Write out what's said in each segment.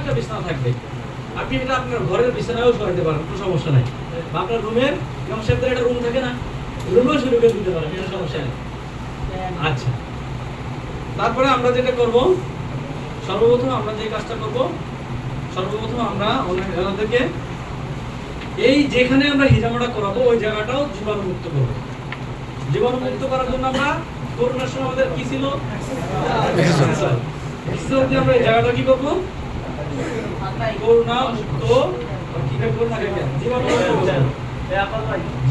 একটা বিছানা থাকবে। আপনি এটা আপনার ঘরের বিছানায়ও সরাইতে পারেন কোনো সমস্যা নাই। বা আপনার রুমের একটা রুম থাকে না রুমেও শুরু করে দিতে পারেন কোনো সমস্যা নেই। আচ্ছা। তারপরে আমরা যেটা করব সর্বপ্রথম আমরা যে কাজটা করব সর্বপ্রথম আমরা ওনাদেরকে এই যেখানে আমরা হিজামাটা করাবো ওই জায়গাটাও জীবাণুমুক্ত করব। জীবাণুমুক্ত করার জন্য আমরা করোনার সময় আমাদের কি ছিল? আমরা এই জায়গাটা কি করব?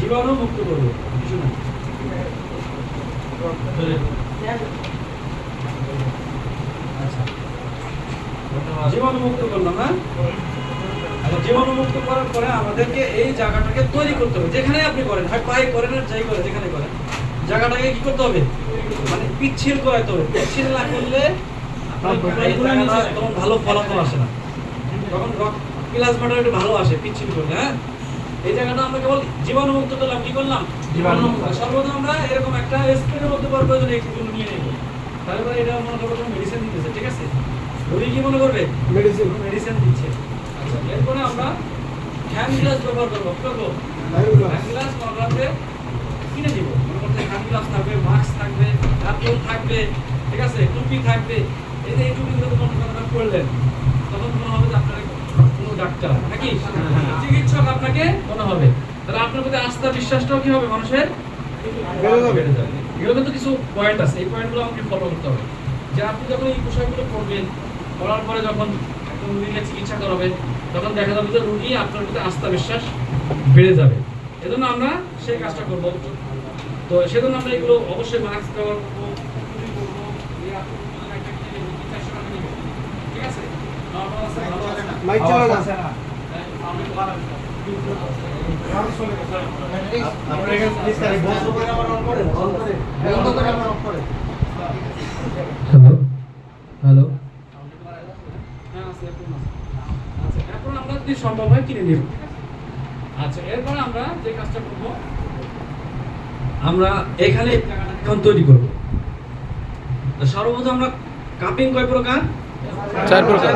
জীবাণু মুক্ত করব কিছু না। আচ্ছা। করলাম না আচ্ছা, জীবাণু মুক্ত করার পরে আমাদেরকে এই জায়গাটাকে তৈরি করতে হবে। যেখানে আপনি করেন হয় পায়ে করেন আর যাই করেন যেখানে করেন জায়গাটাকে কি করতে হবে? মানে পিচ্ছিল করাতে হবে। পিচ্ছিল না করলে তখন ভালো ফলাফল আসে না। তখন প্লাজমাটা একটু ভালো আসে পিচ্ছিল করলে হ্যাঁ? এই জায়গাটা আমরা কেবল জীবাণুমুক্ত করলাম কি করলাম? জীবাণুমুক্ত। সর্বদা আমরা এরকম একটা স্প্রের মধ্যে পর প্রয়োজন এইগুলো নিয়ে নেব তারপরে এটা মনে করব মেডিসিন দিতেছে ঠিক আছে? রোগী কি মনে করবে? মেডিসিন মেডিসিন দিচ্ছে। আচ্ছা এরপরে আমরা হ্যান্ড গ্লাস ব্যবহার করব কি করব? হ্যান্ড গ্লাস মামলাতে কিনে দিব। মনে করতে হ্যান্ড গ্লাস থাকবে মাস্ক থাকবে অ্যাপ্রন থাকবে ঠিক আছে? টুপি থাকবে। এই যে এই টুপিগুলো তো মনে করেন পড়লেন তখন মনে হবে যে আপনার কোনো ডাক্তার নাকি? চিকিৎসক আপনাকে মনে হবে। তাহলে আপনার প্রতি আস্থা বিশ্বাসটাও কি হবে মানুষের? বেড়ে যাবে। কিছু পয়েন্ট আছে। এই পয়েন্টগুলো আমাকে ফলো করতে হবে। যে আপনি যখন এই পোশাকগুলো পরবেন পরার পরে যখন রুগীকে চিকিৎসা করাবেন তখন দেখা যাবে যে রুগী আপনার প্রতি আস্থা বিশ্বাস বেড়ে যাবে। এজন্য আমরা সেই কাজটা করব। তো সেজন্য আমরা এগুলো অবশ্যই মাস্ক ব্যবহার করব। ঠিক আছে? চালা না। হ্যাঁ, হ্যালো এখন আমরা যদি সম্ভব হয় কিনে নিব। আচ্ছা এরপর আমরা যে কাজটা করব আমরা এখানে তৈরি করব। তো সর্বপ্রথম আমরা কাপিং কয় প্রকার? চার প্রকার।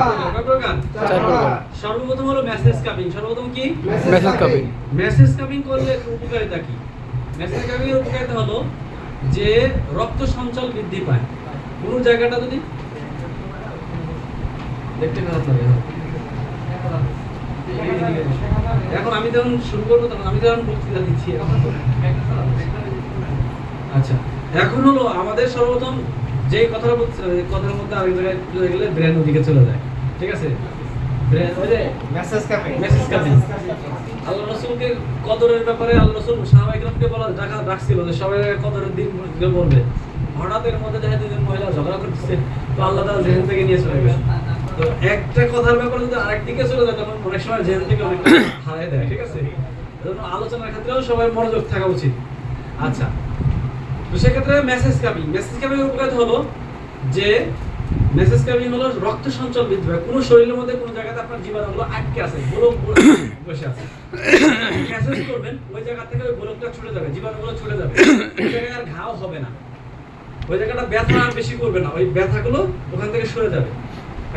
চার প্রকার। সর্বপ্রথম হলো মেসেজ কাপিং সর্বপ্রথম কি? মেসেজ কাপিং মেসেজ কাপিং করলে উপকারিতা কি? মেসেজ কাপিং এর উপকারিতা হলো যে রক্ত সঞ্চাল বৃদ্ধি পায়। কোন জায়গাটা যদি? দেখতে খারাপ লাগে। এখন আমি যখন শুরু করব তখন আমি যখন বক্তৃতা দিচ্ছি আচ্ছা এখন হলো আমাদের সর্বপ্রথম যে কথাটা বলছি কথার মধ্যে আরেক জায়গায় চলে গেলে ব্রেন ওদিকে চলে যায়। ঠিক আছে? আল্লাহ রসুলকে কদরের ব্যাপারে আল্লাহ রসুল সাহাবাইকরামকে বলা রাখা রাখছিল যে সবাই কদরের দিন বলবে হঠাৎ এর মধ্যে দেখা দুজন মহিলা ঝগড়া করতেছে। তো আল্লাহ তাআলা জেহেন থেকে নিয়ে চলে গেছে। তো একটা কথার ব্যাপারে যদি আরেক দিকে চলে যায় তখন অনেক সময় জেহেন থেকে অনেক হারাই দেয়। ঠিক আছে? আলোচনার ক্ষেত্রেও সবাই মনোযোগ থাকা উচিত। আচ্ছা তো সেক্ষেত্রে মেসেজ কাপিং মেসেজ কাপিং এর উপকারিতা হলো যে মেসেজ কাপিং হলো রক্ত সঞ্চাল বৃদ্ধি পায়। কোনো শরীরের মধ্যে কোনো জায়গাতে আপনার জীবাণুগুলো আটকে আছে, গোলক বসে আছে। মেসেজ করবেন, ওই জায়গা থেকে ওই গোলকটা ছুটে যাবে, জীবাণুগুলো ছুটে যাবে। ওই জায়গায় আর ঘাও হবে না। ওই জায়গাটা ব্যথা আর বেশি করবে না। ওই ব্যথাগুলো ওখান থেকে সরে যাবে।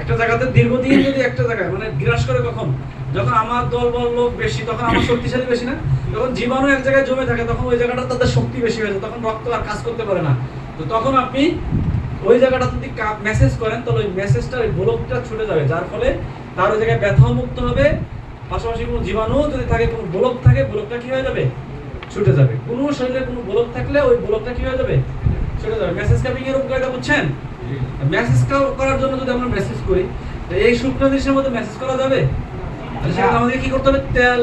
একটা জায়গাতে দীর্ঘদিন যদি একটা জায়গায় মানে গ্রাস করে কখন? যখন আমার দল বল লোক বেশি তখন আমার শক্তিশালী বেশি না। যখন জীবাণু এক জায়গায় জমে থাকে তখন ওই জায়গাটা তাদের শক্তি বেশি হয়ে যায়। তখন রক্ত আর কাজ করতে পারে না। তো তখন আপনি ওই জায়গাটা যদি মেসেজ করেন তাহলে ওই মেসেজটা ওই গোলকটা ছুটে যাবে। যার ফলে তার ওই জায়গায় ব্যথাও মুক্ত হবে। পাশাপাশি কোনো জীবাণু যদি থাকে কোনো গোলক থাকে গোলকটা কি হয়ে যাবে? ছুটে যাবে। কোনো শরীরে কোনো গোলক থাকলে ওই গোলকটা কি হয়ে যাবে? ছুটে যাবে। মেসেজ কাপিং এর উপকারিতা বুঝছেন? মেসেজ করার জন্য যদি আমরা মেসেজ করি এই শুকনো মধ্যে মেসেজ করা যাবে? সেক্ষেত্রে কি করতে হবে? তেল,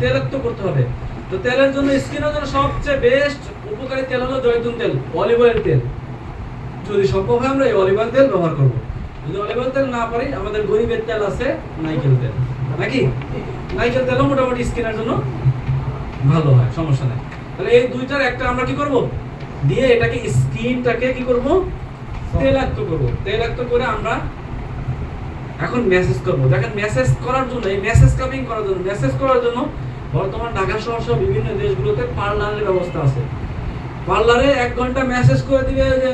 তেলাক্ত করতে হবে। তো তেলের জন্য স্কিনের জন্য সবচেয়ে বেস্ট উপকারী তেল হলো জয়তুন তেল অলিভ অয়েল তেল। যদি সম্ভব হয় আমরা এই অলিভ অয়েল তেল ব্যবহার করব। যদি অলিভ অয়েল তেল না পারি, আমাদের গরিবের তেল আছে নাইকেল তেল। নাকি? নাইকেল তেলও মোটামুটি স্কিনের জন্য ভালো হয়, সমস্যা নেই। তাহলে এই দুইটার একটা আমরা কি করব? দিয়ে এটাকে স্কিনটাকে কি করব? তেলাক্ত করব। তেলাক্ত করে আমরা এখন মেসেজ করব। দেখেন মেসেজ করার জন্য, এই মেসেজ কামিং করার জন্য মেসেজ করার জন্য বর্তমান ঢাকা শহর সহ বিভিন্ন দেশগুলোতে পার্লারের ব্যবস্থা আছে। পার্লারে এক ঘণ্টা মেসেজ করে দিবে যে